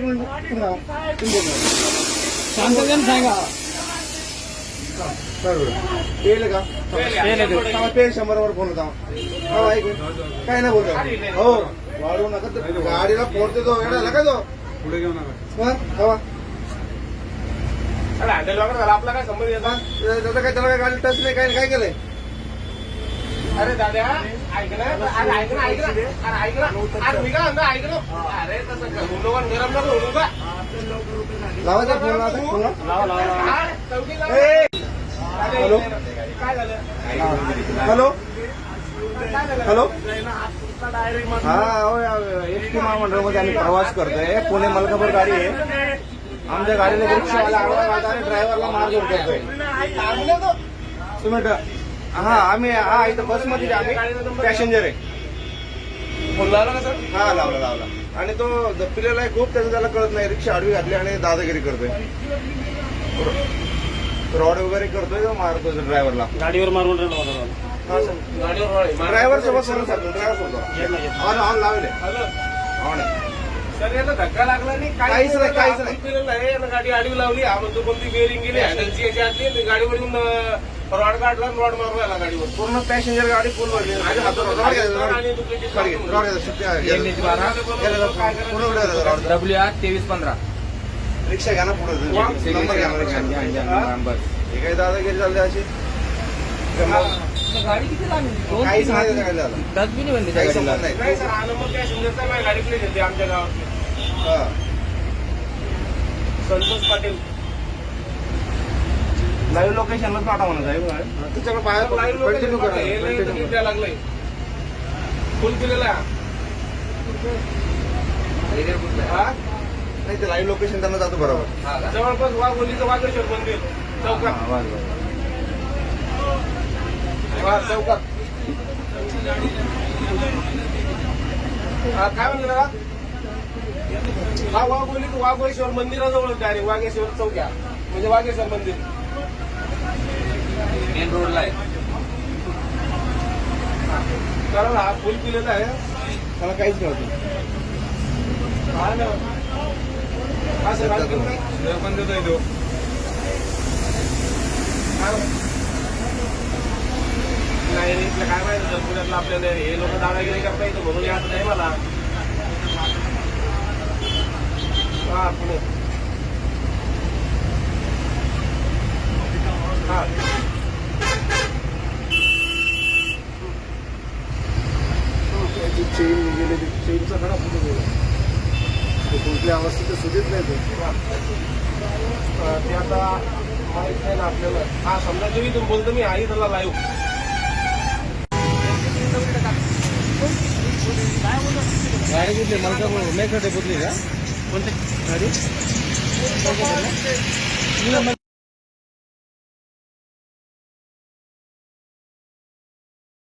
अजून. एक मिनिट, शांततेने सांगा बरोबर येईल का तेल तेल फोन होता हो काय नाही बोलतो हो वाढवू नका तर गाडीला फोन देतो वेळाला का तो पुढे घेऊ नका हवा आपला काय संबंध येतात हा, काय त्याला काय गाडी टच नाही काय काय केलंय अरे दादा ऐक ना अरे phone phone hello? Hello? Hello हा हो एस टी महामंडळामध्ये आम्ही प्रवास करतोय पुणे मलकापूर गाडी आहे आमच्या गाडीला रिक्षावाला आडवा आणि ड्रायव्हरला मार्ग करतोय तुम्ही हा आम्ही हा इथं बसमध्ये आम्ही. पॅसेंजर आहे. फोन लावला का सर? हा लावला लावला. आणि तो दप्पिलेला आहे खूप त्याचं त्याला कळत नाही. रिक्षा आडवी घातली आणि दादागिरी करतोय. रॉड वगैरे करतोय तो मारतो ड्रायव्हरला गाडीवर मारून हा. ड्रायव्हर सोबत सोडून सांगतो ड्रायव्हर सोबत. ऑन ऑन लावले. ऑन आहे सर याला धक्का लागला नाही काहीच नाही, काहीच नाही. आहे यानं गाडी आडवी लावली हा म्हणतो कोणती बेरिंग गेली? हँडलची याची आतली आणि गाडीवर येऊन रॉड काढला रॉड मारून राहिला गाडीवर पूर्ण पॅसेंजर गाडी फुल भरली आणि हातात रॉड रॉड घ्यायचा, रॉड. आणि दुसरी रॉड घ्यायचा, रॉड घ्यायचा, सुट्टी आहे. NH बारा. गेला जातो. पुढं उड्या जातो, रॉड. डब्ल्यू आर तेवीस पंधरा. रिक्षा घ्या ना पुढे. नंबर घ्या ना रिक्षा हे? काही दादागिरी चालते अशी? गाडी किती लागली काहीच नाही त्याच्या गाडीला. डस्टबिन बनली त्या काही गाडीला. संबंध नाही. नाही सर हा नंबर पॅसेंजरचा माझ्या गाडीकडे येते आमच्या गावात. संतोष पाटील. लाईव्ह लोकेशनलाच पाठवा म्हणा साहेब त्याच्याकडे बाहेर लाईव्ह कंटिन्यू करा हे द्यायला लागलंय फुल केलेला आहे? हा. नाही ते लाईव्ह लोकेशन त्यांना जातो बरोबर. जवळपास वाघोलीचं वाघेश्वर मंदिर. चौकात. हा, चौकात. हा, काय म्हणलं दादा? हा वाघोली वाघेश्वर मंदिराजवळ डायरेक्ट वाघेश्वर चौक्या. म्हणजे वाघेश्वर मंदिर. मेन रोडला आहे. कारण हा फुल पिलेला आहे. त्याला काहीच कळत नाही. हा ना. हा सर? पण देतोय तो. काय? नाही इथलं काय माहिती पुण्यातलं आपल्याला हे लोक दादागिरी करता येतं म्हणून यात नाही मला हा पुणे हा त्याची चेन चेनचा खडा फुटून गेला. ते कुठल्या अवस्थेत सुधीत नाही ते. आता माहीत नाही ना आपल्याला. हा समजा तुम्ही तुम्ही बोलतो मी आई त्याला लाईव्ह गाडी कुठली? मलकापूर मेकडे कुठली का? कोणती? गाडी?